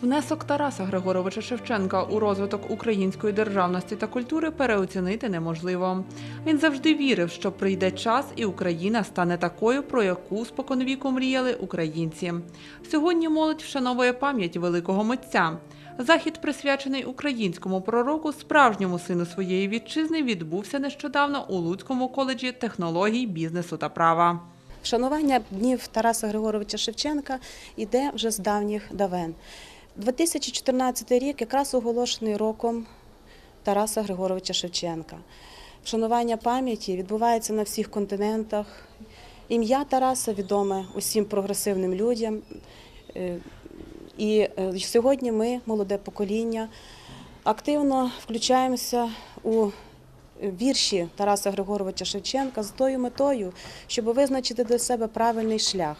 Внесок Тараса Григоровича Шевченка у розвиток української державності та культури переоцінити неможливо. Він завжди вірив, що прийде час і Україна стане такою, про яку споконвіку мріяли українці. Сьогодні молодь вшановує пам'ять великого митця. Захід, присвячений українському пророку, справжньому сину своєї вітчизни, відбувся нещодавно у Луцькому коледжі технологій, бізнесу та права. Вшанування днів Тараса Григоровича Шевченка йде вже з давніх давен. 2014 рік якраз оголошений роком Тараса Григоровича Шевченка. Вшанування пам'яті відбувається на всіх континентах. Ім'я Тараса відоме усім прогресивним людям. Е, І е, сьогодні ми, молоде покоління, активно включаємося у вірші Тараса Григоровича Шевченка з тою метою, щоб визначити для себе правильний шлях.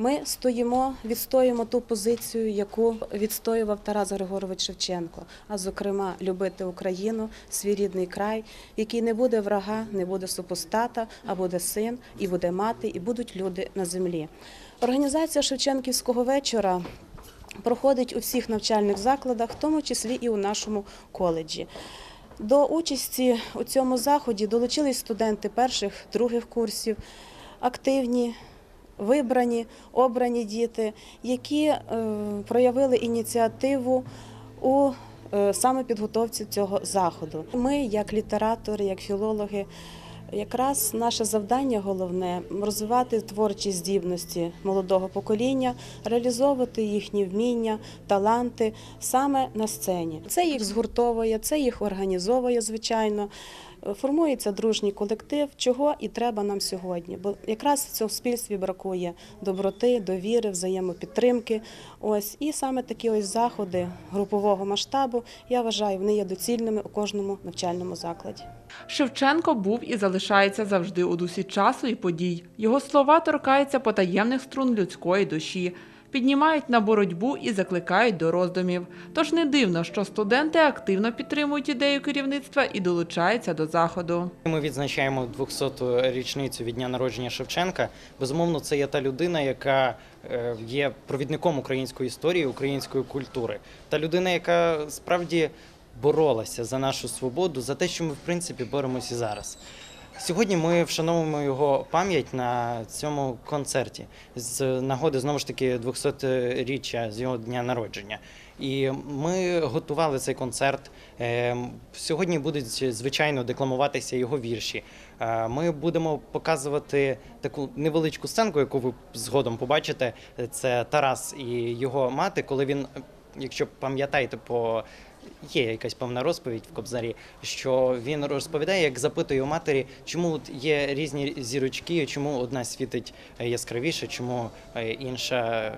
Ми стоїмо, відстоюємо ту позицію, яку відстоював Тарас Григорович Шевченко, а зокрема любити Україну, свій рідний край, який не буде врага, не буде супостата, а буде син, і буде мати, і будуть люди на землі. Організація Шевченківського вечора проходить у всіх навчальних закладах, в тому числі і у нашому коледжі. До участі у цьому заході долучились студенти перших, других курсів, активні, вибрані, обрані діти, які е, проявили ініціативу у е, саме підготовці цього заходу. Ми, як літератори, як філологи, якраз наше завдання головне розвивати творчі здібності молодого покоління, реалізовувати їхні вміння, таланти саме на сцені. Це їх згуртовує, це їх організовує, звичайно. Формується дружній колектив, чого і треба нам сьогодні. Бо якраз в цьому суспільстві бракує доброти, довіри, взаємопідтримки. Ось і саме такі ось заходи групового масштабу. Я вважаю, вони є доцільними у кожному навчальному закладі. Шевченко був і залишається завжди у дусі часу і подій. Його слова торкаються потаємних струн людської душі, піднімають на боротьбу і закликають до роздумів. Тож не дивно, що студенти активно підтримують ідею керівництва і долучаються до заходу. Ми відзначаємо 200-ту річницю від дня народження Шевченка. Безумовно, це є та людина, яка е, є провідником української історії, української культури. Та людина, яка справді боролася за нашу свободу, за те, що ми в принципі боремося зараз. Сьогодні ми вшановуємо його пам'ять на цьому концерті з нагоди знову ж таки 200-річчя з його дня народження. І ми готували цей концерт. Е, Сьогодні будуть звичайно декламуватися його вірші. Е, Ми будемо показувати таку невеличку сценку, яку ви згодом побачите. Це Тарас і його мати, коли він, якщо пам'ятаєте, по Є якась певна розповідь в Кобзарі, що він розповідає, як запитує у матері, чому є різні зірочки, чому одна світить е, яскравіше, чому е, інша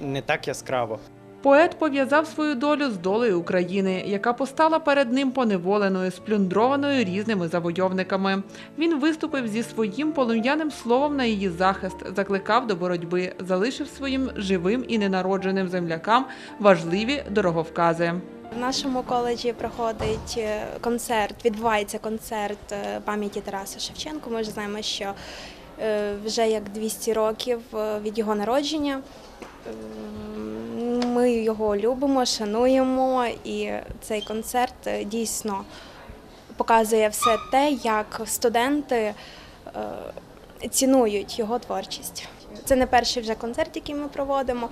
не так яскраво. Поет пов'язав свою долю з долею України, яка постала перед ним поневоленою, сплюндрованою різними завойовниками. Він виступив зі своїм полум'яним словом на її захист, закликав до боротьби, залишив своїм живим і ненародженим землякам важливі дороговкази. В нашому коледжі проходить е, концерт, відбувається концерт е, пам'яті Тараса Шевченка. Ми ж знаємо, що е, вже як 200 років від його народження. Ем, Ми його любимо, шануємо, і цей концерт дійсно показує все те, як студенти цінують його творчість. Це не перший вже концерт, який ми проводимо,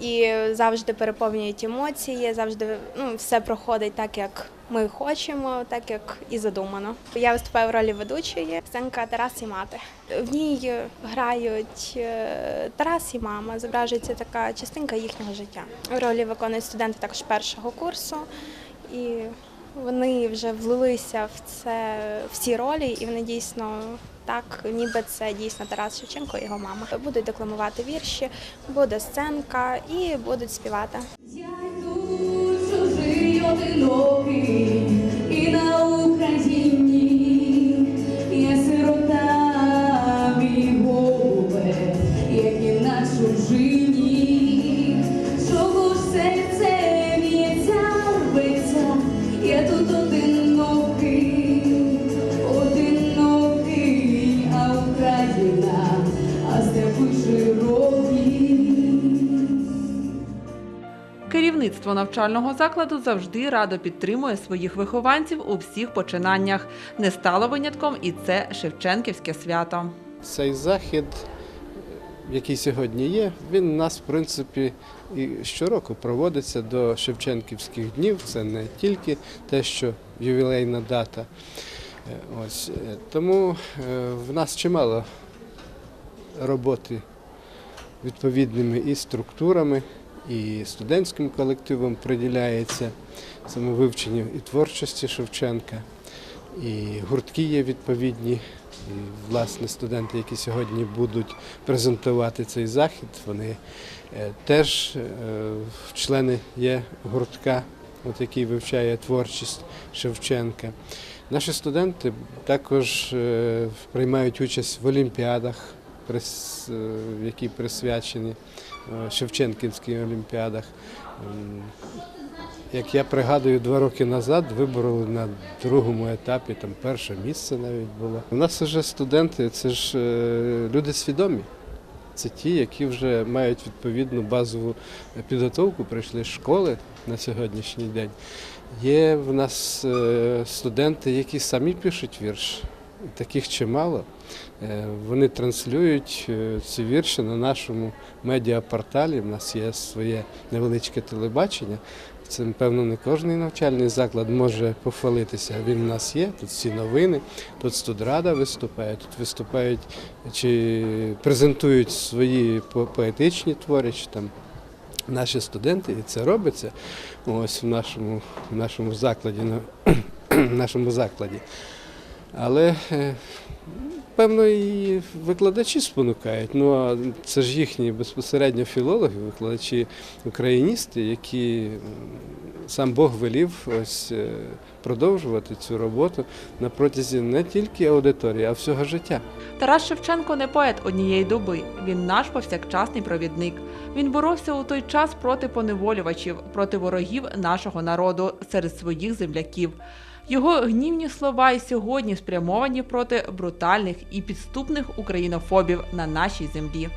і завжди переповнюють емоції, завжди ну, все проходить так, як ми хочемо, так як і задумано. Я виступаю в ролі ведучої сценка Тарас і мати. В ній грають е, Тарас і мама, зображується така частинка їхнього життя. Ролі виконують студенти також першого курсу, і вони вже влилися в це в ці ролі, і вони дійсно так, ніби це дійсно Тарас Шевченко і його мама. Будуть декламувати вірші, буде сценка і будуть співати. Я йду чужий одинокий Керівництво навчального закладу завжди радо підтримує своїх вихованців у всіх починаннях. Не стало винятком і це Шевченківське свято. Цей захід, який сьогодні є, він у нас, в принципі, і щороку проводиться до Шевченківських днів. Це не тільки те, що ювілейна дата. Е, Ось. е, Тому е, в нас чимало роботи відповідними і структурами, і студентським колективом приділяється саме вивченню і творчості Шевченка, і гуртки є відповідні. І, власне, студенти, які сьогодні будуть презентувати цей захід, вони е, теж е, члени є гуртка, от, який вивчає творчість Шевченка. Наші студенти також е, приймають участь в олімпіадах, які присвячені е, Шевченківським олімпіадах. Як я пригадую, два роки назад вибороли на другому етапі, там перше місце навіть було. У нас вже студенти, це ж е, люди свідомі. Це ті, які вже мають відповідну базову підготовку, прийшли з школи на сьогоднішній день. Є в нас е, студенти, які самі пишуть вірш. Таких чимало. Е, Вони транслюють е, ці вірші на нашому медіапорталі. У нас є своє невеличке телебачення. Це, певно, не кожен навчальний заклад може похвалитися. Він у нас є, тут всі новини, тут студрада виступає, тут виступають чи презентують свої поетичні твори, чи там наші студенти, і це робиться ось в нашому, в нашому закладі. в нашому закладі. Але е, певно і викладачі спонукають. Ну а це ж їхні безпосередньо філологи, викладачі україністи, які сам Бог велів ось е, продовжувати цю роботу на протязі не тільки аудиторії, а всього життя. Тарас Шевченко не поет однієї доби. Він наш повсякчасний провідник. Він боровся у той час проти поневолювачів, проти ворогів нашого народу серед своїх земляків. Його гнівні слова й сьогодні спрямовані проти брутальних і підступних українофобів на нашій землі.